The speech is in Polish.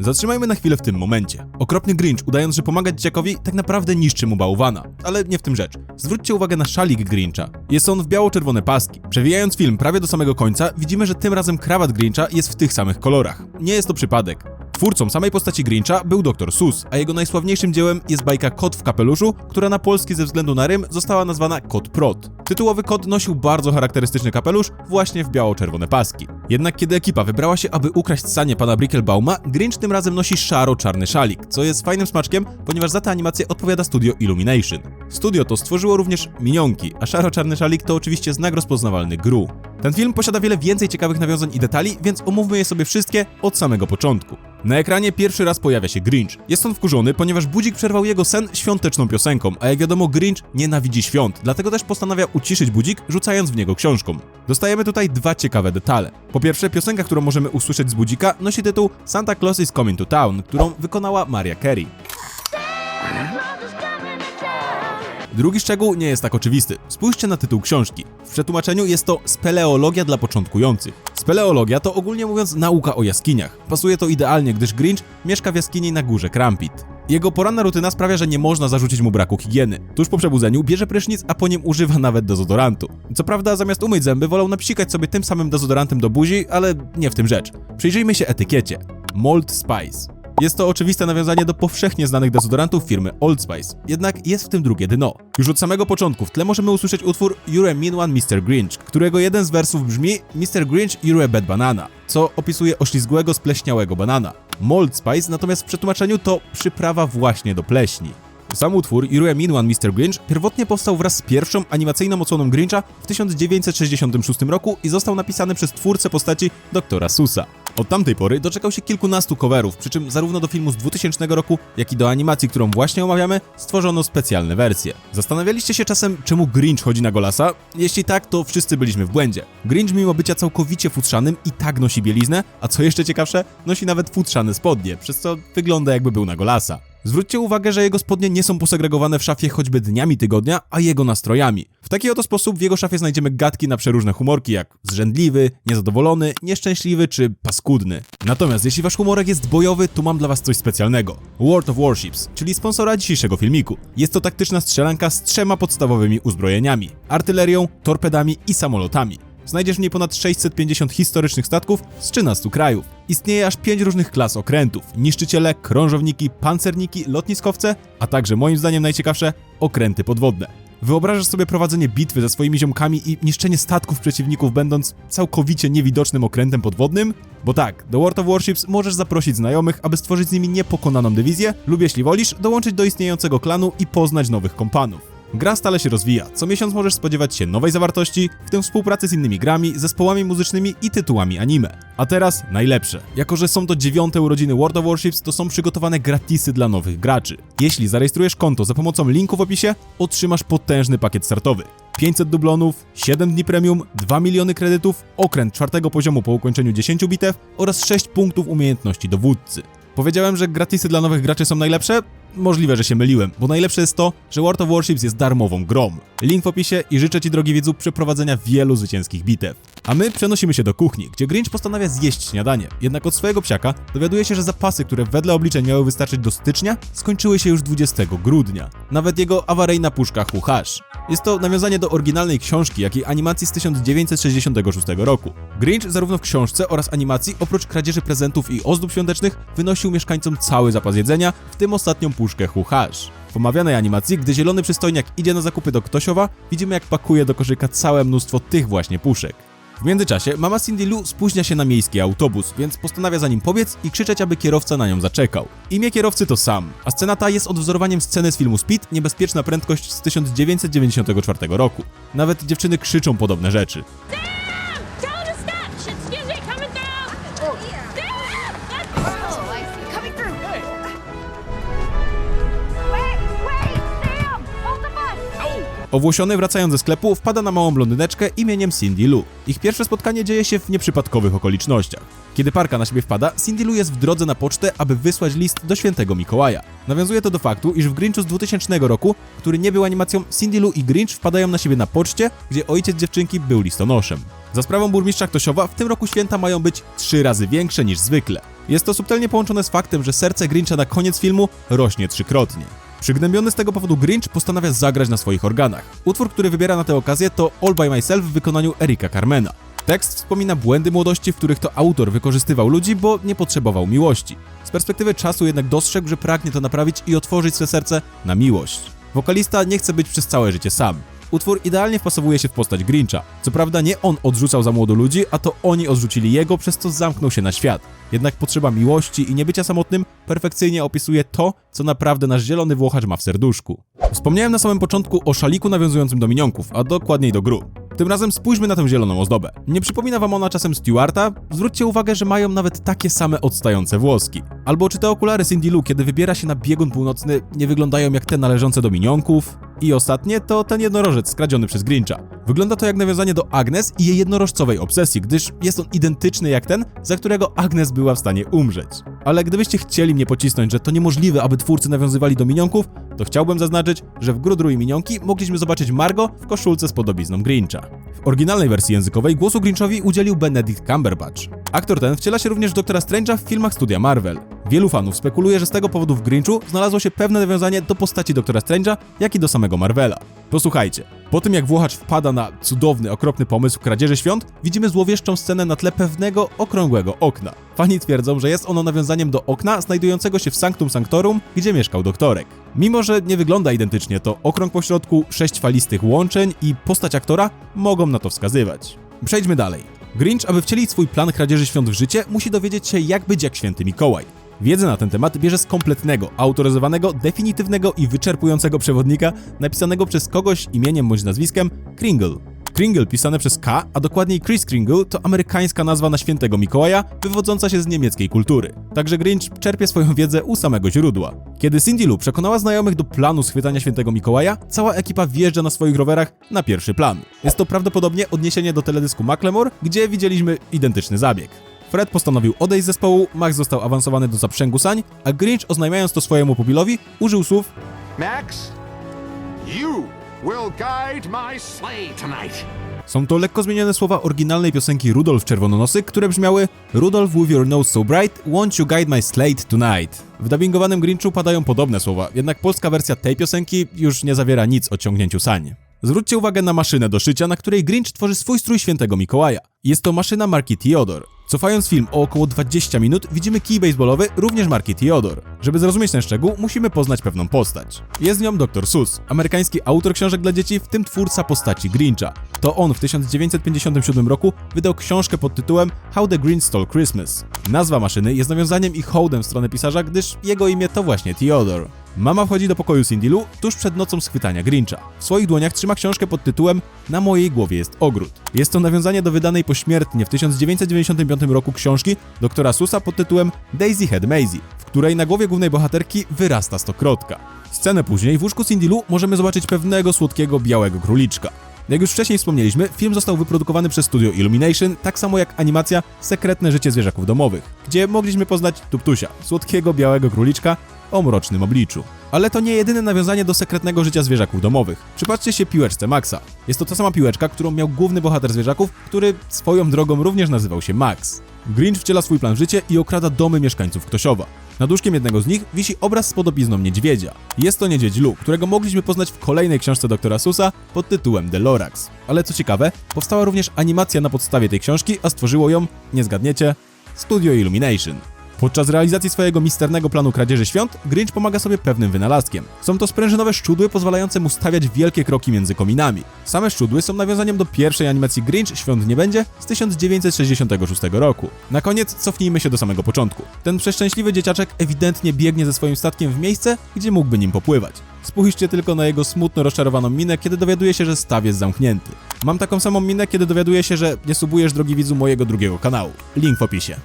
Zatrzymajmy na chwilę w tym momencie. Okropny Grinch, udając, że pomaga dzieciakowi, tak naprawdę niszczy mu bałwana. Ale nie w tym rzecz. Zwróćcie uwagę na szalik Grincha. Jest on w biało-czerwone paski. Przewijając film prawie do samego końca, widzimy, że tym razem krawat Grincha jest w tych samych kolorach. Nie jest to przypadek. Twórcą samej postaci Grincha był dr Sus, a jego najsławniejszym dziełem jest bajka Kot w kapeluszu, która na polski ze względu na rym została nazwana Kot Prot. Tytułowy kot nosił bardzo charakterystyczny kapelusz właśnie w biało-czerwone paski. Jednak kiedy ekipa wybrała się, aby ukraść sanie pana Brickelbauma, Grinch tym razem nosi szaro-czarny szalik, co jest fajnym smaczkiem, ponieważ za tę animację odpowiada studio Illumination. Studio to stworzyło również minionki, a szaro-czarny szalik to oczywiście znak rozpoznawalny Gru. Ten film posiada wiele więcej ciekawych nawiązań i detali, więc omówmy je sobie wszystkie od samego początku. Na ekranie pierwszy raz pojawia się Grinch. Jest on wkurzony, ponieważ budzik przerwał jego sen świąteczną piosenką, a jak wiadomo Grinch nienawidzi świąt, dlatego też postanawia uciszyć budzik, rzucając w niego książką. Dostajemy tutaj dwa ciekawe detale. Po pierwsze, piosenka, którą możemy usłyszeć z budzika, nosi tytuł Santa Claus is Coming to Town, którą wykonała Maria Carey. Drugi szczegół nie jest tak oczywisty. Spójrzcie na tytuł książki. W przetłumaczeniu jest to speleologia dla początkujących. Speleologia to ogólnie mówiąc nauka o jaskiniach. Pasuje to idealnie, gdyż Grinch mieszka w jaskini na górze Krampit. Jego poranna rutyna sprawia, że nie można zarzucić mu braku higieny. Tuż po przebudzeniu bierze prysznic, a po nim używa nawet dezodorantu. Co prawda, zamiast umyć zęby, wolał napsikać sobie tym samym dezodorantem do buzi, ale nie w tym rzecz. Przyjrzyjmy się etykiecie. Mold Spice. Jest to oczywiste nawiązanie do powszechnie znanych dezodorantów firmy Old Spice, jednak jest w tym drugie dno. Już od samego początku w tle możemy usłyszeć utwór You're a Mean One Mr. Grinch, którego jeden z wersów brzmi Mr. Grinch You're a Bad Banana, co opisuje oślizgłego, spleśniałego banana. Mold Spice natomiast w przetłumaczeniu to przyprawa właśnie do pleśni. Sam utwór Mean One Mr. Grinch pierwotnie powstał wraz z pierwszą animacyjną odsłoną Grincha w 1966 roku i został napisany przez twórcę postaci doktora Susa. Od tamtej pory doczekał się kilkunastu coverów, przy czym zarówno do filmu z 2000 roku, jak i do animacji, którą właśnie omawiamy, stworzono specjalne wersje. Zastanawialiście się czasem, czemu Grinch chodzi na golasa? Jeśli tak, to wszyscy byliśmy w błędzie. Grinch mimo bycia całkowicie futrzanym i tak nosi bieliznę, a co jeszcze ciekawsze, nosi nawet futrzane spodnie, przez co wygląda jakby był na golasa. Zwróćcie uwagę, że jego spodnie nie są posegregowane w szafie choćby dniami tygodnia, a jego nastrojami. W taki oto sposób w jego szafie znajdziemy gadki na przeróżne humorki, jak zrzędliwy, niezadowolony, nieszczęśliwy czy paskudny. Natomiast jeśli wasz humorek jest bojowy, to mam dla was coś specjalnego. World of Warships, czyli sponsora dzisiejszego filmiku. Jest to taktyczna strzelanka z trzema podstawowymi uzbrojeniami. Artylerią, torpedami i samolotami. Znajdziesz w niej ponad 650 historycznych statków z 13 krajów. Istnieje aż 5 różnych klas okrętów: niszczyciele, krążowniki, pancerniki, lotniskowce, a także moim zdaniem najciekawsze okręty podwodne. Wyobrażasz sobie prowadzenie bitwy ze swoimi ziomkami i niszczenie statków przeciwników, będąc całkowicie niewidocznym okrętem podwodnym? Bo tak, do World of Warships możesz zaprosić znajomych, aby stworzyć z nimi niepokonaną dywizję, lub jeśli wolisz, dołączyć do istniejącego klanu i poznać nowych kompanów. Gra stale się rozwija. Co miesiąc możesz spodziewać się nowej zawartości, w tym współpracy z innymi grami, zespołami muzycznymi i tytułami anime. A teraz najlepsze. Jako, że są to dziewiąte urodziny World of Warships, to są przygotowane gratisy dla nowych graczy. Jeśli zarejestrujesz konto za pomocą linku w opisie, otrzymasz potężny pakiet startowy. 500 dublonów, 7 dni premium, 2 miliony kredytów, okręt czwartego poziomu po ukończeniu 10 bitew oraz 6 punktów umiejętności dowódcy. Powiedziałem, że gratisy dla nowych graczy są najlepsze? Możliwe, że się myliłem, bo najlepsze jest to, że World of Warships jest darmową grą. Link w opisie i życzę Ci, drogi widzu, przeprowadzenia wielu zwycięskich bitew. A my przenosimy się do kuchni, gdzie Grinch postanawia zjeść śniadanie. Jednak od swojego psiaka dowiaduje się, że zapasy, które wedle obliczeń miały wystarczyć do stycznia, skończyły się już 20 grudnia. Nawet jego awaryjna puszka Huchasz. Jest to nawiązanie do oryginalnej książki, jak i animacji z 1966 roku. Grinch zarówno w książce oraz animacji, oprócz kradzieży prezentów i ozdób świątecznych, wynosił mieszkańcom cały zapas jedzenia, w tym ostatnią puszkę Huchasz. W omawianej animacji, gdy zielony przystojniak idzie na zakupy do Ktosiowa, widzimy jak pakuje do koszyka całe mnóstwo tych właśnie puszek. W międzyczasie mama Cindy Lou spóźnia się na miejski autobus, więc postanawia za nim pobiec i krzyczeć, aby kierowca na nią zaczekał. Imię kierowcy to Sam, a scena ta jest odwzorowaniem sceny z filmu Speed Niebezpieczna prędkość z 1994 roku. Nawet dziewczyny krzyczą podobne rzeczy. Owłosiony wracając ze sklepu wpada na małą blondyneczkę imieniem Cindy Lou. Ich pierwsze spotkanie dzieje się w nieprzypadkowych okolicznościach. Kiedy parka na siebie wpada, Cindy Lou jest w drodze na pocztę, aby wysłać list do świętego Mikołaja. Nawiązuje to do faktu, iż w Grinchu z 2000 roku, który nie był animacją, Cindy Lou i Grinch wpadają na siebie na poczcie, gdzie ojciec dziewczynki był listonoszem. Za sprawą burmistrza Ktosiowa w tym roku święta mają być trzy razy większe niż zwykle. Jest to subtelnie połączone z faktem, że serce Grincha na koniec filmu rośnie trzykrotnie. Przygnębiony z tego powodu Grinch postanawia zagrać na swoich organach. Utwór, który wybiera na tę okazję to All By Myself w wykonaniu Erika Carmena. Tekst wspomina błędy młodości, w których to autor wykorzystywał ludzi, bo nie potrzebował miłości. Z perspektywy czasu jednak dostrzegł, że pragnie to naprawić i otworzyć swe serce na miłość. Wokalista nie chce być przez całe życie sam. Utwór idealnie wpasowuje się w postać Grincha. Co prawda nie on odrzucał za młodo ludzi, a to oni odrzucili jego, przez co zamknął się na świat. Jednak potrzeba miłości i niebycia samotnym perfekcyjnie opisuje to, co naprawdę nasz zielony włochacz ma w serduszku. Wspomniałem na samym początku o szaliku nawiązującym do minionków, a dokładniej do gru. Tym razem spójrzmy na tę zieloną ozdobę. Nie przypomina wam ona czasem Stewarta? Zwróćcie uwagę, że mają nawet takie same odstające włoski. Albo czy te okulary Cindy Lou, kiedy wybiera się na biegun północny, nie wyglądają jak te należące do minionków? I ostatnie to ten jednorożec skradziony przez Grincha. Wygląda to jak nawiązanie do Agnes i jej jednorożcowej obsesji, gdyż jest on identyczny jak ten, za którego Agnes była w stanie umrzeć. Ale gdybyście chcieli mnie pocisnąć, że to niemożliwe, aby twórcy nawiązywali do minionków, to chciałbym zaznaczyć, że w Grudru i Minionki mogliśmy zobaczyć Margo w koszulce z podobizną Grincha. W oryginalnej wersji językowej głosu Grinchowi udzielił Benedict Cumberbatch. Aktor ten wciela się również Doktora Strange'a w filmach studia Marvel. Wielu fanów spekuluje, że z tego powodu w Grinchu znalazło się pewne nawiązanie do postaci Doktora Strange'a, jak i do samego Marvela. Posłuchajcie, po tym jak Włochacz wpada na cudowny, okropny pomysł kradzieży świąt, widzimy złowieszczą scenę na tle pewnego okrągłego okna. Fani twierdzą, że jest ono nawiązaniem do okna znajdującego się w Sanctum Sanctorum, gdzie mieszkał doktorek. Mimo, że nie wygląda identycznie, to okrąg pośrodku, sześć falistych łączeń i postać aktora mogą na to wskazywać. Przejdźmy dalej. Grinch, aby wcielić swój plan kradzieży świąt w życie, musi dowiedzieć się, jak być jak święty Mikołaj. Wiedzę na ten temat bierze z kompletnego, autoryzowanego, definitywnego i wyczerpującego przewodnika napisanego przez kogoś imieniem bądź nazwiskiem Kringle. Kringle pisane przez K, a dokładniej Chris Kringle, to amerykańska nazwa na świętego Mikołaja, wywodząca się z niemieckiej kultury. Także Grinch czerpie swoją wiedzę u samego źródła. Kiedy Cindy Lou przekonała znajomych do planu schwytania świętego Mikołaja, cała ekipa wjeżdża na swoich rowerach na pierwszy plan. Jest to prawdopodobnie odniesienie do teledysku Macklemore, gdzie widzieliśmy identyczny zabieg. Fred postanowił odejść z zespołu, Max został awansowany do zaprzęgu sań, a Grinch oznajmiając to swojemu pupilowi, użył słów Max, you will guide my sleigh tonight. Są to lekko zmienione słowa oryginalnej piosenki Rudolf Czerwononosy, które brzmiały Rudolph with your nose so bright, won't you guide my slate tonight? W dubbingowanym Grinchu padają podobne słowa, jednak polska wersja tej piosenki już nie zawiera nic o ciągnięciu sań. Zwróćcie uwagę na maszynę do szycia, na której Grinch tworzy swój strój świętego Mikołaja. Jest to maszyna marki Theodore. Cofając film o około 20 minut, widzimy kij baseballowy również marki Theodore. Żeby zrozumieć ten szczegół, musimy poznać pewną postać. Jest nią Dr. Seuss, amerykański autor książek dla dzieci, w tym twórca postaci Grincha. To on w 1957 roku wydał książkę pod tytułem How the Grinch Stole Christmas. Nazwa maszyny jest nawiązaniem i hołdem w stronę pisarza, gdyż jego imię to właśnie Theodore. Mama wchodzi do pokoju Cindy Lou tuż przed nocą schwytania Grincha. W swoich dłoniach trzyma książkę pod tytułem Na mojej głowie jest ogród. Jest to nawiązanie do wydanej pośmiertnie w 1995 roku książki doktora Susa pod tytułem Daisy Head Maisie, w której na głowie głównej bohaterki wyrasta stokrotka. Scenę później w łóżku Cindy Lou możemy zobaczyć pewnego słodkiego białego króliczka. Jak już wcześniej wspomnieliśmy, film został wyprodukowany przez studio Illumination, tak samo jak animacja Sekretne życie zwierzaków domowych, gdzie mogliśmy poznać Tuptusia, słodkiego białego króliczka o mrocznym obliczu. Ale to nie jedyne nawiązanie do sekretnego życia zwierzaków domowych. Przypatrzcie się piłeczce Maxa. Jest to ta sama piłeczka, którą miał główny bohater zwierzaków, który swoją drogą również nazywał się Max. Grinch wciela swój plan w życie i okrada domy mieszkańców Ktosiowa. Nad łóżkiem jednego z nich wisi obraz z podobizną niedźwiedzia. Jest to niedźwiedź Lu, którego mogliśmy poznać w kolejnej książce doktora Susa pod tytułem The Lorax. Ale co ciekawe, powstała również animacja na podstawie tej książki, a stworzyło ją, nie zgadniecie, Studio Illumination. Podczas realizacji swojego misternego planu kradzieży świąt, Grinch pomaga sobie pewnym wynalazkiem. Są to sprężynowe szczudły pozwalające mu stawiać wielkie kroki między kominami. Same szczudły są nawiązaniem do pierwszej animacji Grinch Świąt nie będzie z 1966 roku. Na koniec cofnijmy się do samego początku. Ten przeszczęśliwy dzieciaczek ewidentnie biegnie ze swoim statkiem w miejsce, gdzie mógłby nim popływać. Spójrzcie tylko na jego smutno rozczarowaną minę, kiedy dowiaduje się, że staw jest zamknięty. Mam taką samą minę, kiedy dowiaduję się, że nie subujesz drogi widzu mojego drugiego kanału. Link w opisie.